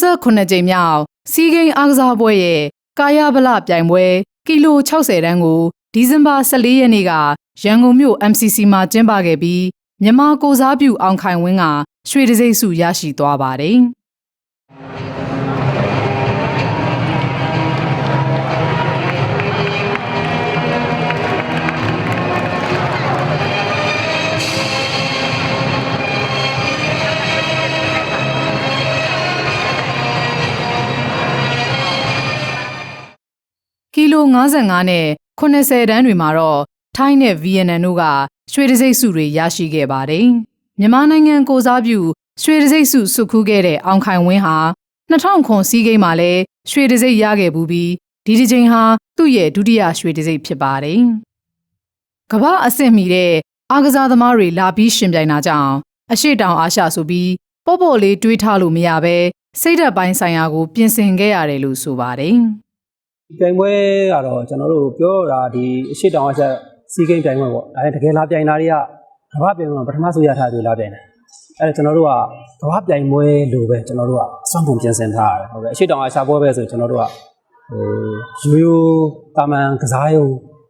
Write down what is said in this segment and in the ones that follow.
89ကြိမ်မြောက်စီးကိန်းအားကစားပွဲရဲ့ကာယဗလပြိုင်ပွဲကီလို60တန်းကိုဒီဇင်ဘာ14ရက်နေ့ကရန်ကုန်မြို့ MCC မှာကျင်းပခဲ့ပြီးမြန်မာကိုစားပြုအောင်ခိုင်ဝင်းကရွှေတံဆိပ်ဆုရရှိသွားပါတယ်။ လို55နဲ့80တန်းတွေမှာတော့ထိုင်းနဲ့ဗီယက်နမ်တို့ကရွှေတံဆိပ်ဆုတွေရရှိခဲ့ပါတယ်။မြန်မာနိုင်ငံကိုစားပြုရွှေတံဆိပ်ဆုစုခူးခဲ့တဲ့အောင်ခိုင်ဝင်းဟာ2000ခွန်စီးကိန်းမှာလည်းရွှေတံဆိပ်ရခဲ့ဘူးပြီးဒီတစ်ချိန်ဟာသူ့ရဲ့ဒုတိယရွှေတံဆိပ်ဖြစ်ပါတယ်။ကမ္ဘာအဆင့်မီတဲ့အားကစားသမားတွေလာပြီးရှင်ပြိုင်တာကြောင့်အရှိတောင်အာရှဆိုပြီးပေါ့ပေါ့လေးတွေးထားလို့မရပဲစိတ်ဓာတ်ပိုင်းဆိုင်ရာကိုပြင်ဆင်ခဲ့ရတယ်လို့ဆိုပါတယ်။ဒီ ပြိုင်ပွဲကတော့ကျွန်တော်တို့ပြောတာဒီအရှိတောင်အချက်စီးကိန်းပြိုင်ပွဲပေါ့ဒါပေမဲ့တကယ်လာပြိုင်တာတွေကကမ္ဘာပြိုင်ပွဲမှာပထမဆုံးရထားတယ်လာပြိုင်တယ်အဲ့ဒါကျွန်တော်တို့ကကမ္ဘာပြိုင်ပွဲလိုပဲကျွန်တော်တို့ကစွမ်းပုံပြင်ဆင်ထားရတယ်ဟုတ်ကဲ့အရှိတောင်အရှာပွဲပဲဆိုကျွန်တော်တို့ကဟိုရိုးရိုးတာမန်ကစားရုံ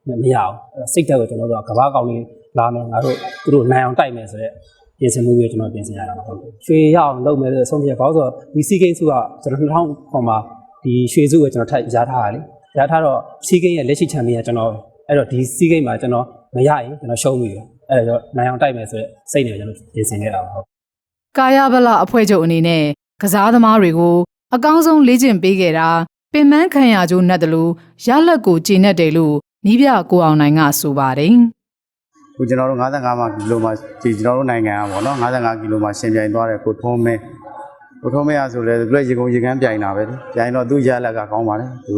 နဲ့မရအောင်အဲ့စိတ်တက်ကိုကျွန်တော်တို့ကကမ္ဘာကောင်လေးလာမယ်ငါတို့သူတို့နိုင်အောင်တိုက်မယ်ဆိုတော့ပြင်ဆင်မှုမျိုးကျွန်တော်ပြင်ဆင်ရတာပါဟုတ်ကဲ့ရွှေရအောင်လုပ်မယ်လို့အဆုံးဖြတ်ဘာလို့ဆိုတော့ဒီစီးကိန်းစုကကျွန်တော်2000ခွန်မှာ ဒီရွှေစုကိုကျွန်တော်ထပ်ရထားတာလေရထားတော့စီးကိန်းရဲ့လက်ရှိချန်ပီယံကျွန်တော်အဲ့တော့ဒီစီးကိန်းမှာကျွန်တော်မရရင်ကျွန်တော်ရှုံးပြီအဲ့တော့နိုင်အောင်တိုက်မယ်ဆိုတော့စိတ်နဲ့ကျွန်တော်ပြင်ဆင်ခဲ့တာပါဟုတ်ကာယဗလအဖွဲ့ချုပ်အနေနဲ့ကစားသမားတွေကိုအကောင်းဆုံးလေ့ကျင့်ပေးခဲ့တာပင်မခံရကြိုးနဲ့တလူရလက်ကိုကျင့်တတ်တယ်လို့နီးပြကိုအောင်နိုင်ကဆိုပါတယ်ခုကျွန်တော်တို့55မှာကီလိုမှာဒီကျွန်တော်တို့နိုင်ငံကပေါ့နော်55ကီလိုမှာရှင်ပြိုင်သွားတယ်ကိုထုံးမဲ ကိုထုံးမဲရဆိုလဲသူကရေကုန်ရေကန်းပြိုင်တာပဲလေပြိုင်တော့သူရလက်ကကောင်းပါလေသူ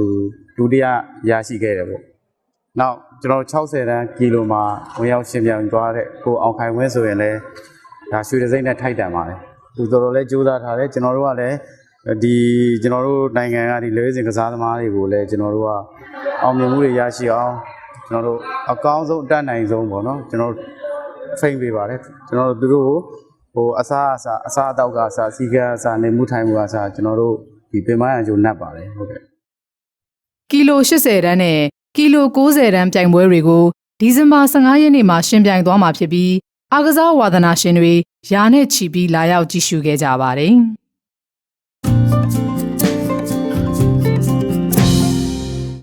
ဒုတိယရရှိခဲ့တယ်ပေါ့နောက်ကျွန်တော်60တန်းကီလိုမှာဝင်ရောက်ရှင်ပြိုင်သွားတဲ့ကိုအောင်ခိုင်ဝင်းဆိုရင်လည်းဒါရွှေတစိမ့်နဲ့ထိုက်တန်ပါတယ်သူတော်တော်လေးကြိုးစားထားတယ်ကျွန်တော်တို့ကလည်းဒီကျွန်တော်တို့နိုင်ငံကဒီလေစင်ကစားသမားတွေကိုလည်းကျွန်တော်တို့ကအောင်မြင်မှုတွေရရှိအောင်ကျွန်တော်တို့အကောင်းဆုံးအတတ်နိုင်ဆုံးပေါ့နော်ကျွန်တော်တို့ဖိတ်ပေးပါတယ်ကျွန်တော်တို့သူတို့ကို ဟိုအစားအစာအစားအသောက်ကအစားစီကံအစားနေမှုထိုင်မှုအစားကျွန်တော်တို့ဒီပင်မရံကျိုးနှက်ပါတယ်ဟုတ်ကဲ့ကီလို80တန်းနဲ့ကီလို90တန်းပြိုင်ပွဲတွေကိုဒီဇင်ဘာ15ရက်နေ့မှာရှင်ပြိုင်သွားမှာဖြစ်ပြီးအားကစားဝါသနာရှင်တွေယာနဲ့ချီပြီးလာရောက်ကြည့်ရှုခဲ့ကြပါတယ်